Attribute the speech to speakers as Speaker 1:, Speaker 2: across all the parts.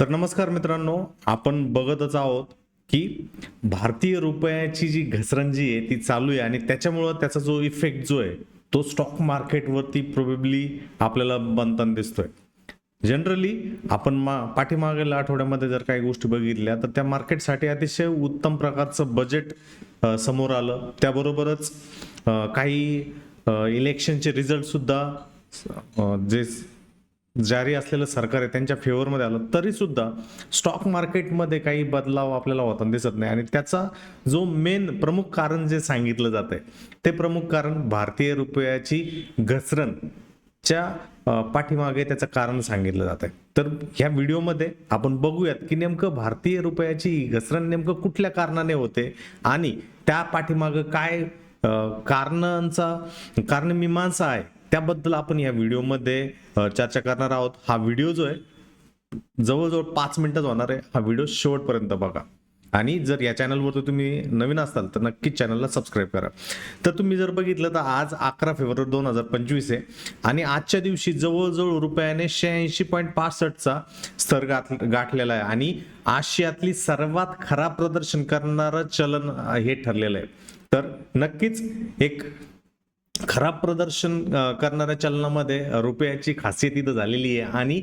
Speaker 1: तर नमस्कार मित्रांनो आपण बघतच आहोत की भारतीय रुपयाची जी घसरंजी आहे ती चालू आहे आणि त्याच्यामुळं त्याचा जो इफेक्ट जो आहे तो स्टॉक मार्केटवरती प्रोबेबली आपल्याला बनताना दिसतोय. जनरली आपण मा पाठीमागील आठवड्यामध्ये जर काही गोष्टी बघितल्या तर त्या मार्केटसाठी अतिशय उत्तम प्रकारचं बजेट समोर आलं. त्याबरोबरच काही इलेक्शनचे रिझल्ट सुद्धा जे जारी असलेलं सरकार आहे त्यांच्या फेवरमध्ये आलं तरी सुद्धा स्टॉक मार्केटमध्ये काही बदलाव आपल्याला होताना दिसत नाही. आणि त्याचा जो मेन प्रमुख कारण जे सांगितलं जात आहे ते प्रमुख कारण भारतीय रुपयाची घसरण च्या पाठीमागे त्याचं कारण सांगितलं जात आहे. तर ह्या व्हिडिओमध्ये आपण बघूयात की नेमकं भारतीय रुपयाची घसरण नेमकं कुठल्या कारणाने होते आणि त्या पाठीमागं काय कारणांचा कारणांचा कारणमीमांसा आहे त्याबद्दल आपण या व्हिडिओमध्ये चर्चा करणार आहोत. हा व्हिडिओ जो आहे जवळजवळ पाच मिनिटच होणार आहे. हा व्हिडिओ शेवटपर्यंत बघा. आणि जर या चॅनलवर तुम्ही नवीन असाल तर नक्कीच चॅनलला सबस्क्राईब करा. तर तुम्ही जर बघितलं तर आज अकरा फेब्रुवारी दोन हजार पंचवीस आहे. आणि आजच्या दिवशी जवळजवळ रुपयाने शहाऐंशी पॉईंट पासष्टचा स्तर गाठ गाठलेला आहे. आणि आशियातली सर्वात खराब प्रदर्शन करणारं चलन हे ठरलेलं आहे. तर नक्कीच एक खराब प्रदर्शन करणाऱ्या चलनामध्ये रुपयाची खासियत इथं झालेली आहे आणि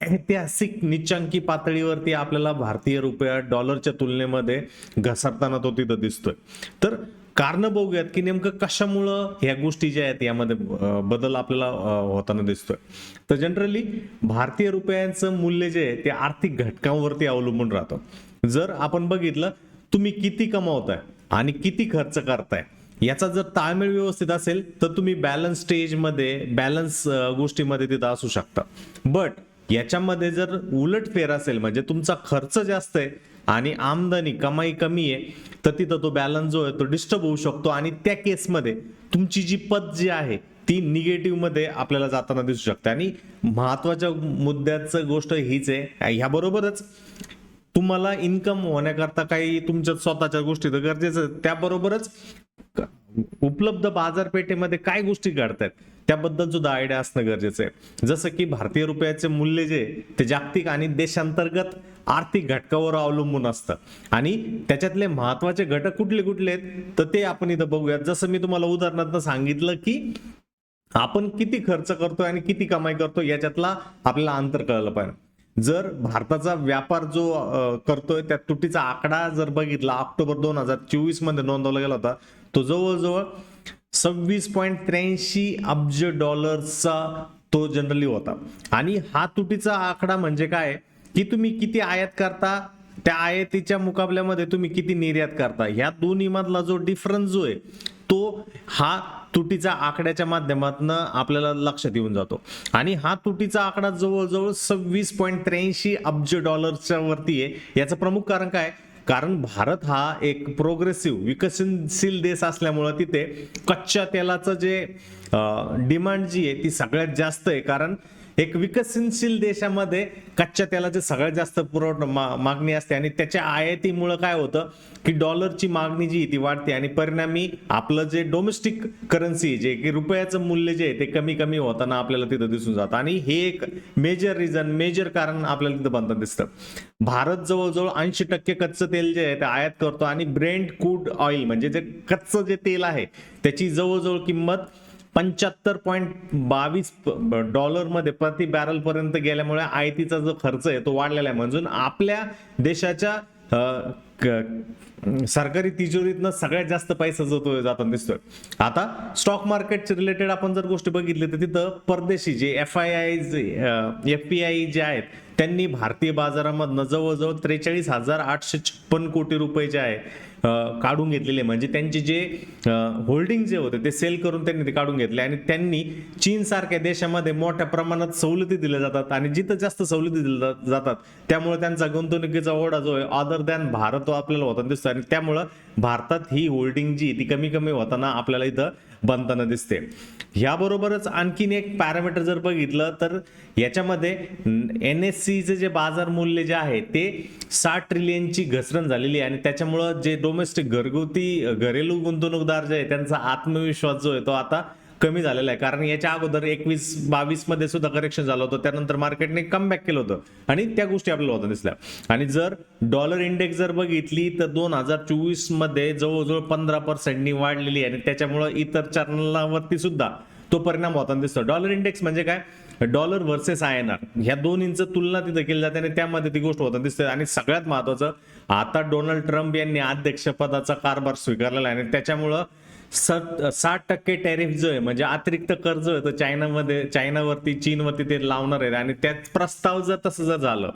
Speaker 1: ऐतिहासिक निचांकी पातळीवरती आपल्याला भारतीय रुपया डॉलरच्या तुलनेमध्ये घसरताना तो तिथं दिसतोय. तर कारण बघूयात की नेमकं कशामुळं ह्या गोष्टी ज्या आहेत यामध्ये बदल आपल्याला होताना दिसतोय. तर जनरली भारतीय रुपयांचं मूल्य जे आहे ते आर्थिक घटकांवरती अवलंबून राहतं. जर आपण बघितलं तुम्ही किती कमावताय आणि किती खर्च करताय? याचा जर ताळमेळ व्यवस्थित असेल तर तुम्ही बॅलन्स स्टेजमध्ये बॅलन्स गोष्टीमध्ये तिथं असू शकता. बट याच्यामध्ये जर उलट फेर असेल म्हणजे तुमचा खर्च जास्त आहे आणि आमदनी कमाई कमी आहे तर तिथं तो बॅलन्स जो आहे तो डिस्टर्ब होऊ शकतो आणि त्या केसमध्ये तुमची जी पद जी आहे ती निगेटिव्हमध्ये आपल्याला जाताना दिसू शकते. आणि महत्त्वाच्या मुद्द्याचं गोष्ट हीच आहे ह्याबरोबरच तुम्हाला इन्कम होण्याकरता काही तुमच्या स्वतःच्या गोष्टी तर गरजेचं त्याबरोबरच उपलब्ध बाजारपेठेमध्ये काय गोष्टी घडतात त्याबद्दल सुद्धा आयडिया असणं गरजेचं आहे. जसं की भारतीय रुपयाचे मूल्य जे ते जागतिक आणि देशांतर्गत आर्थिक घटकावर अवलंबून असतं. आणि त्याच्यातले महत्त्वाचे घटक कुठले कुठले आहेत तर ते आपण इथं बघूयात. जसं मी तुम्हाला उदाहरणार्थ सांगितलं की आपण किती खर्च करतोय आणि किती कमाई करतो याच्यातला आपल्याला अंतर कळलं पाहिजे. जर भारताचा व्यापार जो करतोय त्या तुटीचा आकडा जर बघितला ऑक्टोबर दोन हजार चोवीसमध्ये नोंदवला गेला होता तो जवळजवळ सव्वीस पॉईंट त्र्याऐंशी अब्ज डॉलर्सचा तो जनरली होता. आणि हा तुटीचा आकडा म्हणजे काय? की तुम्ही किती आयात करता त्या आयातीच्या मुकाबल्यामध्ये तुम्ही किती निर्यात करता. ह्या दोन्ही मधला जो डिफरन्स जो आहे तो हा तुटीचा आकड्याच्या माध्यमातून आपल्याला लक्षात येऊन जातो. आणि हा तुटीचा आकडा जवळजवळ सव्वीस पॉईंट त्र्याऐंशी अब्ज डॉलरच्या वरती आहे. याचं प्रमुख कारण काय? कारण भारत हा एक प्रोग्रेसिव्ह विकसनशील देश असल्यामुळं तिथे कच्च्या तेलाचं जे डिमांड जी आहे ती सगळ्यात जास्त आहे. कारण एक विकसनशील देशामध्ये कच्च्या तेलाचे सगळ्यात जास्त पुरवठा मा- मागणी असते आणि त्याच्या आयातीमुळं काय होतं की डॉलरची मागणी जी ती वाढते आणि परिणामी आपलं जे डोमेस्टिक करन्सी जे की रुपयाचं मूल्य जे आहे ते कमी कमी होताना आपल्याला तिथं दिसून जातं. आणि हे एक मेजर रिझन मेजर कारण आपल्याला तिथं बनताना दिसतं. भारत जवळजवळ ऐंशी टक्के कच्चं तेल जे आहे ते आयात करतो आणि ब्रेंड क्रूड ऑइल म्हणजे जे कच्चं जे तेल आहे त्याची जवळजवळ किंमत पंच्याहत्तर पॉईंट बावीस डॉलरमध्ये प्रति बॅरल पर्यंत गेल्यामुळे आयतीचा जो खर्च आहे तो वाढलेला आहे. म्हणजे आपल्या देशाच्या सरकारी तिजोरीतनं सगळ्यात जास्त पैसा जातो जाताना दिसतोय. आता स्टॉक मार्केटचे रिलेटेड आपण जर गोष्टी बघितली तर तिथं परदेशी जे F I I F P I जे आहेत त्यांनी भारतीय बाजारामधनं जवळजवळ त्रेचाळीस हजार आठशे छप्पन कोटी रुपये जे आहे काढून घेतलेले. म्हणजे त्यांचे जे होल्डिंग जे होते ते सेल करून त्यांनी ते काढून घेतले. आणि त्यांनी चीन सारख्या देशामध्ये मोठ्या प्रमाणात सवलती दिल्या जातात. आणि जिथं जास्त सवलती दिल्या जातात त्यामुळे त्यांचा गुंतवणुकीचा ओढा जो आहे अदर दॅन भारत तो आपल्याला होता दिसतो आणि त्यामुळं भारतात ही होल्डिंग जी ती कमी कमी होताना आपल्याला इथं बनताना दिसते. याबरोबरच आणखीन एक पॅरामीटर जर बघितलं तर याच्यामध्ये एन एस सीचे जे बाजार मूल्य जे आहे ते साठ ट्रिलियनची घसरण झालेली आहे आणि त्याच्यामुळं जे डोमेस्टिक घरगुती घरेलू गुंतवणूकदार जे आहे त्यांचा आत्मविश्वास जो आहे तो आता कमी झालेला आहे. कारण याच्या अगोदर एकवीस बावीसमध्ये सुद्धा करेक्शन झालं होतं. त्यानंतर मार्केटने कमबॅक केलं होतं. आणि त्या गोष्टी आपल्याला होत्या दिसल्या. आणि जर डॉलर इंडेक्स जर बघितली तर दोन हजार चोवीसमध्ये जवळजवळ पंधरा पर्सेंटनी वाढलेली आहे. आणि त्याच्यामुळं इतर चॅनलावरती सुद्धा तो परिणाम होताना दिसतो डॉलर इंडेक्स म्हणजे काय? Dollar versus I N R ह्या दोन्हींचं तुलना तिथं केली जाते आणि त्यामध्ये ती गोष्ट होताना दिसते आणि सगळ्यात महत्वाचं आता डोनाल्ड ट्रम्प यांनी अध्यक्षपदाचा कारभार स्वीकारलेला आहे. आणि त्याच्यामुळं साठ टक्के टॅरिफ जो आहे म्हणजे अतिरिक्त कर जो आहे तो चायनामध्ये चायनावरती चीनवरती ते लावणार आहे आणि त्याच प्रस्ताव जर तसं जर झालं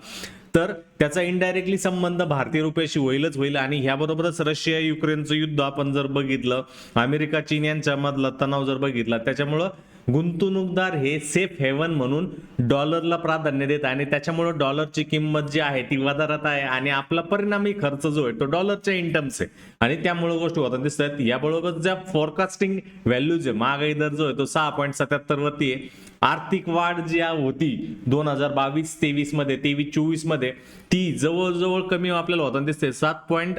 Speaker 1: तर त्याचा इनडायरेक्टली संबंध भारतीय रुपयाशी होईलच होईल. आणि ह्याबरोबरच रशिया युक्रेनचं युद्ध आपण जर बघितलं अमेरिका चीन यांच्यामधला तणाव जर बघितला त्याच्यामुळं गुंतवणूकदार हे सेफ हेवन म्हणून डॉलरला प्राधान्य देत आहे आणि त्याच्यामुळं डॉलरची किंमत जी आहे ती वधारत आहे आणि आपला परिणामी खर्च जो आहे तो डॉलरच्या इन आहे. आणि त्यामुळे गोष्टी होतात दिसत आहेत याबरोबर ज्या फोरकास्टिंग व्हॅल्यूज आहे महागाई दर जो आहे तो सहा पॉईंट सत्याहत्तर वरती आहे. आर्थिक वाढ जी होती दोन हजार बावीस तेवीसमध्ये तेवीस चोवीसमध्ये ती जवळजवळ कमी आपल्याला होताना दिसते सात पॉईंट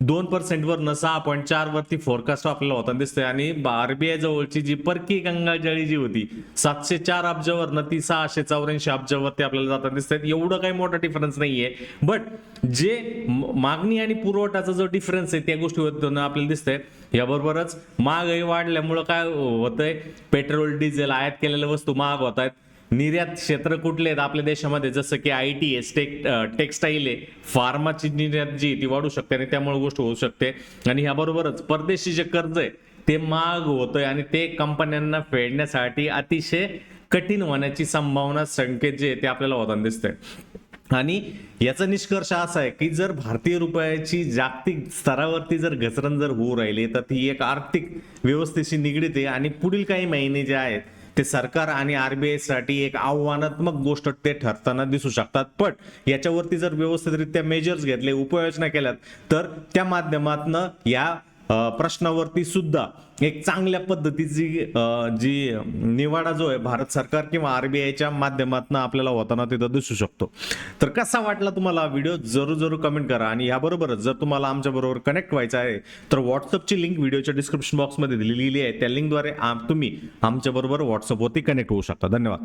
Speaker 1: दोन पर्सेंटवर सहा पॉईंट चार वरती फोरकास्ट आपल्याला होताना दिसते आणि आरबीआय जवळची जी परकी गंगाजळी जी होती सातशे चार अब्जावर ती सहाशे चौऱ्याऐंशी अब्जावरती आपल्याला जाताना दिसत एवढं काही मोठा डिफरन्स नाहीये. बट जे मागणी आणि पुरवठाचा जो डिफरन्स आहे त्या गोष्टी आपल्याला दिसतंय. याबरोबरच महागाई वाढल्यामुळं काय होतंय? पेट्रोल डिझेल आयात केलेल्या वस्तू महाग होत आहेत निर्यात क्षेत्र कुठले आहेत आपल्या देशामध्ये? जसं की आय टी आहे टेक टेक्स्टाईल आहे. फार्माची निर्यात जी ती वाढू शकते आणि त्यामुळे गोष्ट होऊ शकते. आणि ह्याबरोबरच परदेशी जे कर्ज आहे ते महाग होतंय आणि ते कंपन्यांना फेडण्यासाठी अतिशय कठीण होण्याची संभावना संकेत जे आहे ते आपल्याला होताना दिसतंय. आणि याचा निष्कर्ष असा आहे की जर भारतीय रुपयाची जागतिक स्तरावरती जर घसरण जर होऊ राहिली तर ती एक आर्थिक व्यवस्थेशी निगडीत आहे आणि पुढील काही महिने जे आहेत ते सरकार आणि आरबीआयसाठी एक आव्हानात्मक गोष्ट ते ठरताना दिसू शकतात. पण याच्यावरती जर व्यवस्थितरित्या मेजर्स घेतले उपाययोजना केल्यात तर त्या माध्यमातनं या प्रश्नावरती सुद्धा एक चांगल्या पद्धतीची जी निवाडा जो आहे भारत सरकार किंवा आरबीआयच्या माध्यमातून आपल्याला होताना तिथं दिसू शकतो. तर कसा वाटला तुम्हाला व्हिडिओ? जरूर जरूर कमेंट करा. आणि याबरोबरच जर तुम्हाला आमच्याबरोबर कनेक्ट व्हायचं आहे तर व्हॉट्सअपची लिंक व्हिडिओच्या डिस्क्रिप्शन बॉक्समध्ये दिलेली आहे. त्या लिंकद्वारे आम- तुम्ही आमच्याबरोबर व्हॉट्सअपवरती कनेक्ट होऊ शकता. धन्यवाद.